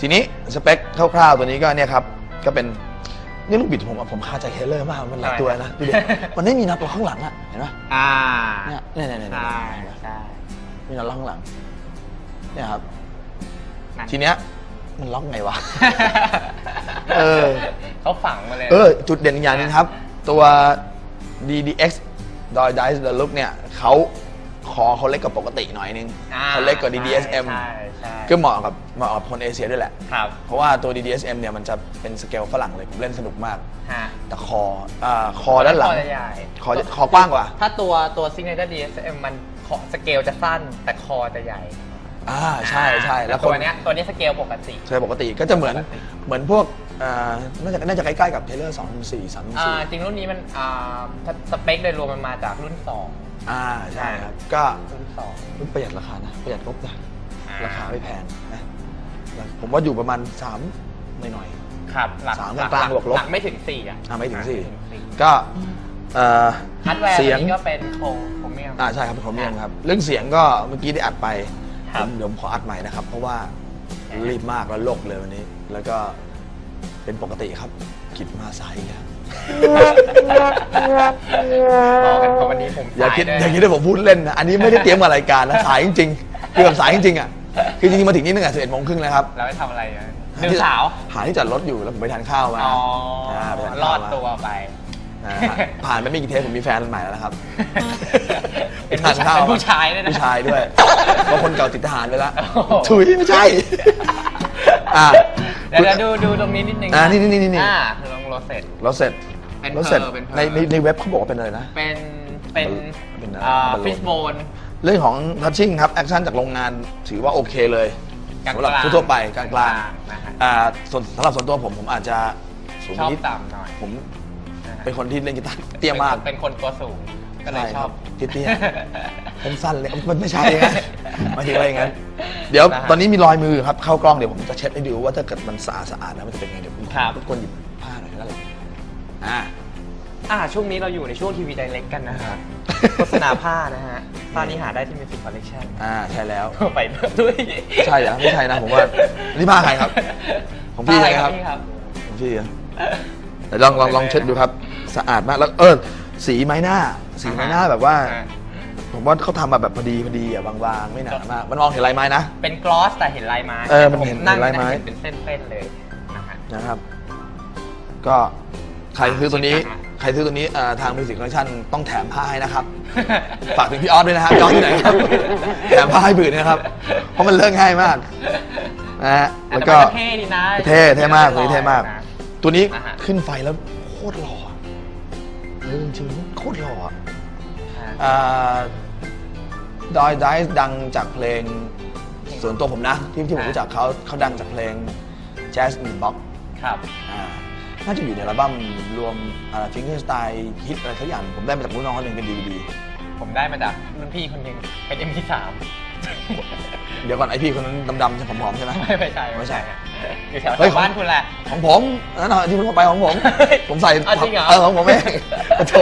ทีนี้สเปคคร่าวๆตัวนี้ก็เนี่ยครับก็เป็นนี่ลูกบิดผมอะผมคาใจเทเลอร์มากมันหลายตัวนะดูดิมันไม่มีนับล็อกข้างหลังอะเห็นไหมอ่าเนี่ยเนี่ยเนี่ยเนี่ยใช่เนี่ยใช่มีนับล็อกข้างหลังเนี่ยครับนั่นทีเนี้ยมันล็อกไงวะเออเขาฝังมาเลยเออจุดเด่นอีกอย่างหนึงครับ ตัว DDX Doi Dice The Look เนี่ยเขา คอเขาเล็กกว่าปกติหน่อยนึงอ่เขาเล็กกว่า DDSM ใช่ใช่ก็เหมาะกับเหมาะกับคนเอเชียด้วยแหละ ครับ เพราะว่าตัว DDSM เนี่ยมันจะเป็นสเกลฝรั่งเลยผมเล่นสนุกมาก ฮะ แต่คออ่าคอด้านหลัง คอจะใหญ่ คอจะคอกว้างกว่า ถ้าตัวตัว Signature DSM มันขอสเกลจะสั้นแต่คอจะใหญ่อ่าใช่ใช่แล้แล้ววตัวคนเนี้ยตัวนี้สเกลปกติ ใช่ปกติก็จะเหมือนปกติเหมือนพวก อ่าน่าจะน่าจะใกล้ๆกับ Taylor 2 4 3 อ่า4จริงรุ่นนี้มันอ่าสสเปคโดยรวมมันมาจากรุ่น2อ่าใช่ครับ ก็รุ่น2รุ่นประหยัดราคานะประหยัดงบนะอ่าราคาไม่แพงนะผมว่าอยู่ประมาณ3หน่อยครับหลักสามหลักลางๆบวกลบ หลักไม่ถึง4อะอ่าไม่ถึงสี่หลักไม่ถึงๆก็เอ่อฮาร์ดแวร์เสีตัยวงนี้ก็เป็นโคโครเมียม อ่าใช่ครับเป็นคอมเมียมครับ เรื่องเสียงก็เมื่อกี้ได้อัดไปครับผมเดี๋ยวผมขออัดใหม่นะครับ เพราะว่าอ่ารีบมากแล้วโลกเลยวันนี้ แล้วก็ เป็นปกติครับ กิจมาสายอีกแล้วรอกันเพราะวันนี้ผมอย่าสายคิดด้วยอย่าคิดว่าผมพูดเล่นนะอันนี้ไม่ได้เตรียมมารายการนะสายจริงๆคือแบบสายจริงๆอะคือจริงๆมาถึงนี่ตั้งแต่สิบเอ็ดโมงครึ่งแล้วครับแล้วไปทำอะไรอะดูสาว หาที่จอดรถอยู่แล้วผมไปทานข้าวมาอ๋ออ่าไปทานรข้าอวดมาตัวไป อ่าผ่านไปไม่กี่เทปผมมีแฟนใหม่แล้วนะครับเป็นผู้ชายเป็นผู้ชายด้วยนะ ผู้ชายด้วยเพราะคนเก่าติดทหารไปแล้วโอ้โหถุยไม่ใช่ อ่า เดี๋ยวเดี๋ยวดูดูตรงนี้นิดนึงอ่านี่นี่นี่นี่อ่าลงโรเสร็จรถเสร็จเป็นรถเสร็จเพอเป็นเพอในในในเว็บเขาบอกว่าเป็นอะไรนะ เป็นเป็นเป็นอะไรอ่าเป็นโลนฟิชโบนเรื่องของทัชชิ่งครับ แอคชั่นจากโรงงานถือว่าโอเคเลยกลางๆสำหรับทั่วๆไปกลางกลางๆนะฮะๆอ่าส่วนสำหรับส่วนตัวผมผมอาจจะสูงชอบนิดต่ำหน่อยผมนะฮะเป็นคนที่เล่นกีตาร์เตี้ยมากเป็นคนตัวสูงก็เลยใช่ชคอรับบ เตี้ยๆสั้นๆเลยมันไม่ใช่อย่างนั้นหมายถึงอะไรอย่างนั้นเดี๋ยวนะฮะตอนนี้มีรอยมือครับเข้ากล้องเดี๋ยวผมจะเช็ดให้ดูว่าถ้าเกิดมันสะอาดสะอาดแล้วมันจะเป็นไงเดี๋ยวผมครับรบกวนหยิบผ้าหน่อยก็ได้อ่าอ่าช่วงนี้เราอยู่ในช่วงทีวีไดเรกกันนะฮะโฆษณาผ้านะฮะผ้านี้หาได้ที่ Music Collection อ่าใช่แล้วไปด้วยใช่เหรอไม่ใช่นะผมว่านี่ผ้าใครครับของพี่ผ้าใช่อะไหมไรครับพี่ครับของพี่อะเดี๋ยวลองลองลองเช็ดดูครับ สะอาดมากแล้วเออ สีไม้หน้า สีไม้หน้าแบบว่าอ่า ผมว่าเขาทำมาแบบพอดีพอดีอะบางๆ ไม่หนามาก มันมองเห็นลายไม้นะ เป็นกลอสแต่เห็นลายไม้เออมันเห็นนั่งเห็นลายไม้เห็นเป็นเส้นๆเลยนะฮะนะครับ ก็ใครซื้อตัวนี้อ่าฮะใครซื้อตัวนี้เอ่อทางมิวสิกคอลเลคชั่นต้องแถมผ้าให้นะครับ ฝากถึงพี่ออสด้วยนะครับพี่ออสที่ไหนครับแถมผ้าให้ผืนนะครับ เพราะมันเลิกง่ายมากนะฮะอะแล้วต่ก็มันเท่ดีนะเท่เท่มากตัวนี้เท่มากนะตัวนี้อ่าฮะขึ้นไฟแล้วโคตรหล่อ อะเออจริงๆโคตรหล่ออะอ่าดอยไดซ์ดังจากเพลง ส่วนตัวผมนะ ที่ที่ผมอ่ารู้รู้จักเขาเขาดังจากเพลง Jazz in Box ครับ อ่าน่าจะอยู่ในอัลบั้มรวมฟิงเกอร์สไตล์ฮิตอะไรทักอย่าง ผมได้มาจากรุ่นน้องคนหนึ่งเป็นดีวดีผมได้มาจากรุ่นพี่คนหนึ่งเป็น MP3 เดี๋ยวก่อนไอพี่คนนั้นดำๆใช่ผอมๆใช่ไหมไม่ไม่ใช่ไม่ใช่ฮะ อยู่แถวเฮ้ยแถวบ้านคุณแหละ ของผมนั่นน่ะที่ผมเอาไปของผม ผมใส่เอาจริงเหรอ เออของผมเองโอ้โถ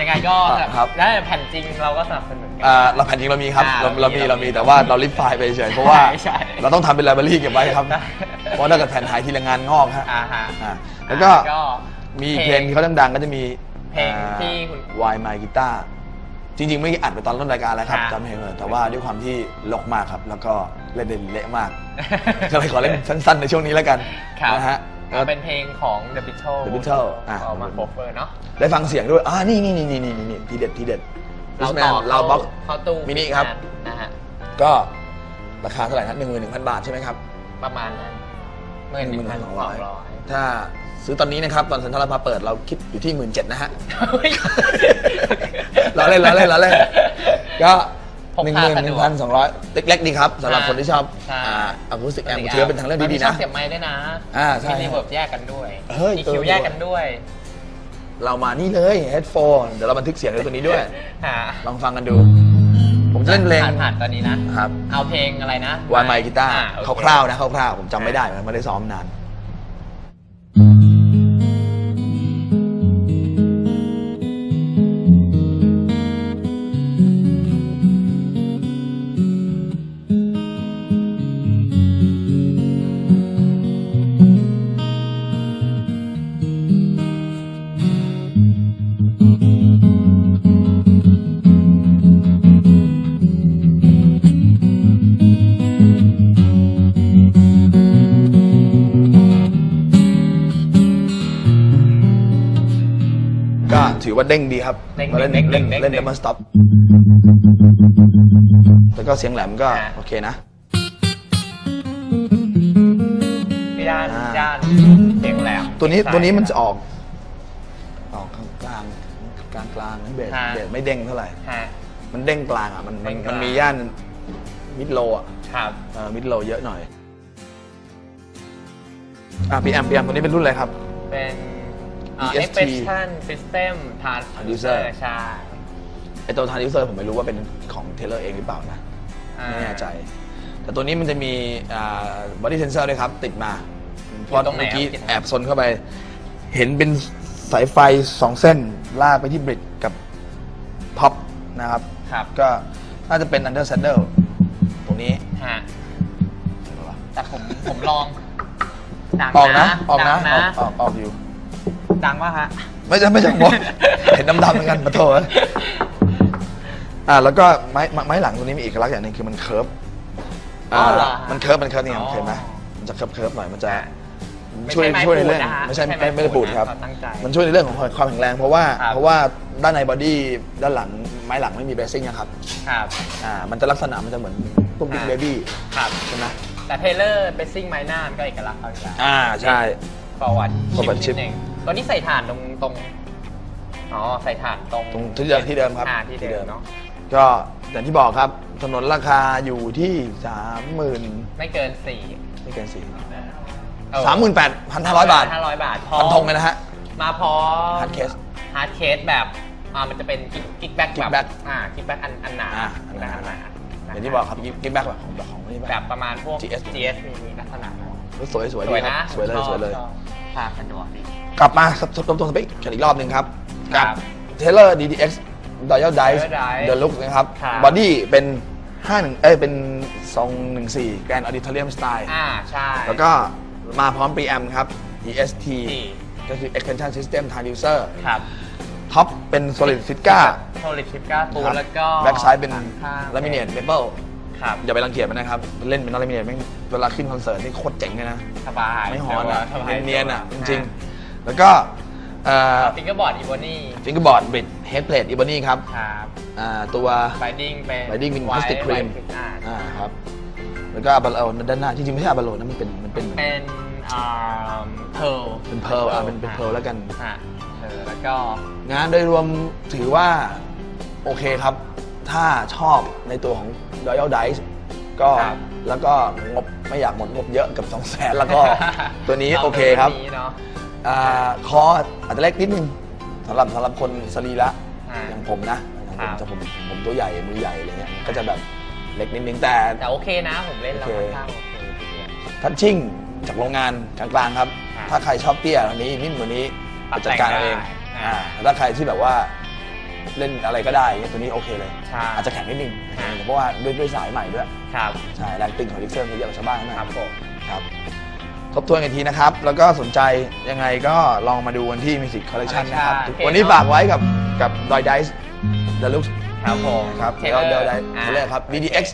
ยังไงก็ครับ ได้แผ่นจริงเราก็สนับสนุนกั อ่าเราแผ่นจริงเรามีครับอ่าเราเรามีเราเรามีมีแต่ว่าเราลิฟต์ไฟล์ไปเฉยๆเพราะว่า ใช่ใช่เราต้องทำเป็นไลบรารีเก็บไว้ครับ ได้ เพราะถ้าเกิดแผ่นหายทีละงานงอกฮะอ่าฮะอ่าแล้วก็ก็มีอีกเพลงที่เขาดังๆก็จะมีเพลงที่คุณ วายไมกีตาร์ จริงๆ ไม่อัดไปตอนต้นรายการแล้วครับอ่าจำเพลงเลยแต่ว่าด้วยความที่ลกมากครับ แล้วก็เล่นได้เละมาก ก็เลยขอเล่นสั้นๆ ในช่วงนี้แล้วกันครับนะฮะเอาเป็นเพลงของ The Beatles The Beatles อะเอามาโคเวอร์เนาะได้ฟังเสียงด้วยอ่านี่นี่นี่นี่นี่นี่ทีเด็ดทีเด็ดเราแมต่นอเราบ็อกเข้าตู้มินิครับนะฮะก็ราคาเท่าไหร่นะหนึ่งหมื่นหนึ่งพันบาทใช่ไหมครับ ประมาณนั้นหมื่นหนึ่งพันสองร้อยถ้าซื้อตอนนี้นะครับ ตอนเซ็นทรัลลาดพร้าวเปิดเราคิดอยู่ที่หมื่นเจ็ดนะฮะ เราเล่นเราเล่นเราเล่นก็พกหนึ่งพาหมื่นสะหดนึ่วงกพันสองร้อยเล็กๆดีครับสำหรับคนที่ชอบใช่อ่าอะคูสติกแอมผมถือว่าเป็นทางเลือกดีๆมันะมีช่องเสียบไม้ด้วยนะอ่าใช่มีรีเวิร์บแยกกันด้วยเฮ้ยมีคิวเออแยกกันด้วย เรามานี่เลย headphone เดี๋ยวเราบันทึกเสียงในตัวนี้ด้วยหาลองฟังกันดู ผมจะเล่นเพลงผ่านผ่านตอนนี้นะครับเอาเพลงอะไรนะวานไมกีตาร์อ่โอเคคร่าวๆนะคร่าวๆผมจำไม่ได้มันไม่ได้ซ้อมนาน ว่าเด้งดีครับเด้งมาเล่นเด้งเด้เล่นงเด้งเล่นเด้ดังบเบิลสต็อปแล้วก็เสียงแหลมก็อ่าโอเคนะ พี่ด้านอ่า ด้านเสียงแหลมตัวนี้เสียงใสตัวนี้มันจะออก ออกกลางกลางกลางๆนะเบสฮะเบสไม่เด้งเท่าไหร่ ฮะ มันเด้งกลางอะมันมันเด้งกลาง มันมีย่านมิดโลอะครับเออมิดโลเยอะหน่อยอะพีแอมพีแอมตัวนี้เป็นรุ่นอะไรครับ เป็นอ่า EST expression system transducer Transducer ใช่ไอตัวทาร์ดิวเซอร์ผมไม่รู้ว่าเป็นของเทเลอร์เองหรือเปล่านะอ่าไม่แน่ใจ แต่ตัวนี้มันจะมีบอดี้เซนเซอร์ด้วยครับ ติดมาเพราะตรงไหนเมื่อกี้ครับแอบซนเข้าไป เห็นเป็นสายไฟสองเส้น ลากไปที่บริดกับพับนะครับครับ ก็น่าจะเป็น under saddle ตรงนี้ฮะแต่ผมผมลองดังออกนะ ออกนะดังออกออกออกอยู่ ดังมากฮะ ไม่ใช่ไม่ใช่ผมเห็นดำๆเหมือนกันปะโถอ่าแล้วก็ไม้ไม้ไม้หลังตัวนี้มีเอกลักษณ์อย่างหนึงคือมันเคิร์ฟอ๋อเหรอมันเคิร์ฟมันเคิร์ฟนี่อ๋อเห็นไหมมันจะเคิร์ฟเคิร์ฟหน่อยมันจะไม่ช่วยใช่ไม้ช่วยในเรื่องปูนนะฮะไม่ใช่ไม่ใช่ไม่ไม่ได้ไม้ปูปูนดนะครับครับตั้งใจมันช่วยในเรื่องของความแข็งแรงเพราะว่าครับเพราะว่าด้านในบอดี้ด้านหลังไม้หลังไม่มีเบสซิ่งนะครับครับอ่ามันจะลักษณะมันจะเหมือนพวกบิ๊กอ่าเบบี้ครับใช่ไหมแต่เทเลอร์เบสซิ่งไม้หน้ามันก็เอกลักษณ์เขาอยู่แล้วอ่าใช่ประวัติ forward chip นิดนึงตั วนี้ใส่ถ่านตรงตรงอ๋อใส่ถ่านตรงตรงที่เดิมที่เดิมครับอ่าที่เดิมเนาะก็อย่างที่บอกครับถนนราคาอยู่ที่สามหมื่นไม่เกินสี่ไม่เกินสี่เออสามหมื่นแปดพันห้าร้อยบาทห้าร้อยบาทพร้อฟันธงเลยนะฮะ มาพร้อม Hard case ฮาร์ดเคสแบบอ่ามันจะเป็นกิ๊กแบ็ก kick แบบ back อ่ากิ๊กแบ็กอันอันหนาอ่ากิ๊กแบ็กอันหนาอย่างที่บอกครับกิ๊กแบ็กแบบของแบบของนี่แบบประมาณพวก GS GS มีลักษณะสวยสวยสดีวยครันะบสวยเลยชอบสวยเลยชอบภาพสะดวกดี กลับมาสตรงตรงสเปคกันอีกรอบหนึ่งครับครักับเทเลอร์ DDX Royal Dice Royal Dice The Look นะครับครับ บอดี้เป็น51เอ้ยเป็น214 Grand Auditorium Style อ่าใช่ แล้วก็มาพร้อม preamp ครับ EST ที่ ก็คือ Extension System Transducer ครับ ท็อปเป็น Solid f i t โทลิชิปก้าปูครับแล้วก็แบ็กไซด์เป็นข้าง Laminate Maple ครับอย่าไปรังเกียจมันนะครับ เล่นเป็น Laminate แม่งเวลาขึ้นคอนเสิร์ตนี่โคตรเจ๋งเลยนะ สบายไม่ฮอนอะสบายเนียนๆอะจริงๆ แล้วก็เอ่อฟิงเกอร์บอร์ดอีโบนี่ฟิงเกอร์บอร์ดบิดเฮดเพลทอีบอนี่ครับครับอ่าตัวไบดิ้งเป็นไบดิ้งเป็นพลาสติกครีมอ่าอ่าครับแล้วก็อาบาโลนด้านหน้าจริงๆไม่ใช่อาบาโลนนะมันเป็นมันเป็นเป็นอ่าเพิร์ลเป็น pearl อะเป็นเป็น pearl แล้วกันอ่าเออแล้วก็งานโดยรวมถือว่าโอเคครับ ถ้าชอบในตัวของ Royal Dice ก็ครับแล้วก็งบไม่อยากหมดงบเยอะกับ 2 0 0แสนแล้วก็ตัวนี้โอเคครับตัวนี้เนาะ อ่าคออาจจะเล็กนิดนึงสำหรับสำหรับคนสรีระอ่าอย่างผมนะอย่างครับจะผมผมตัวใหญ่มือใหญ่อะไรเงี้ยก็จะแบบเล็กนิดนึงแต่ แต่โอเคนะผมเล่นแล้วโอเคค่อนข้างโอเคทีเดียว ทัชชิ่งจากโรงงานกลางๆครับครับถ้าใครชอบเตี้ยอันนี้นิ่มกว่านี้ปรับจัดการเอาเองแต่งได้อ่าอ่าแต่ถ้าใครที่แบบว่าเล่นอะไรก็ได้เงี้ยตัวนี้โอเคเลยใช่ อาจจะแข็งนิดนึงอ่าเพราะว่าด้วยด้วยสายใหม่ด้วย ครับ ใช่แรงตึงของลิกเซอร์มันเยอะกว่าชาวบ้านนะครับผม ครับ ทบทวนกันทีนะครับ แล้วก็สนใจยังไงก็ลองมาดูกันที่ Music Collection นะครับ Collection วันนี้ฝากไว้กับกับ Roy Dice Deluxe ครับผมครับ Taylor เดี๋ยวเดี๋ยวได้อ่าเทเลอร์ครับ DDX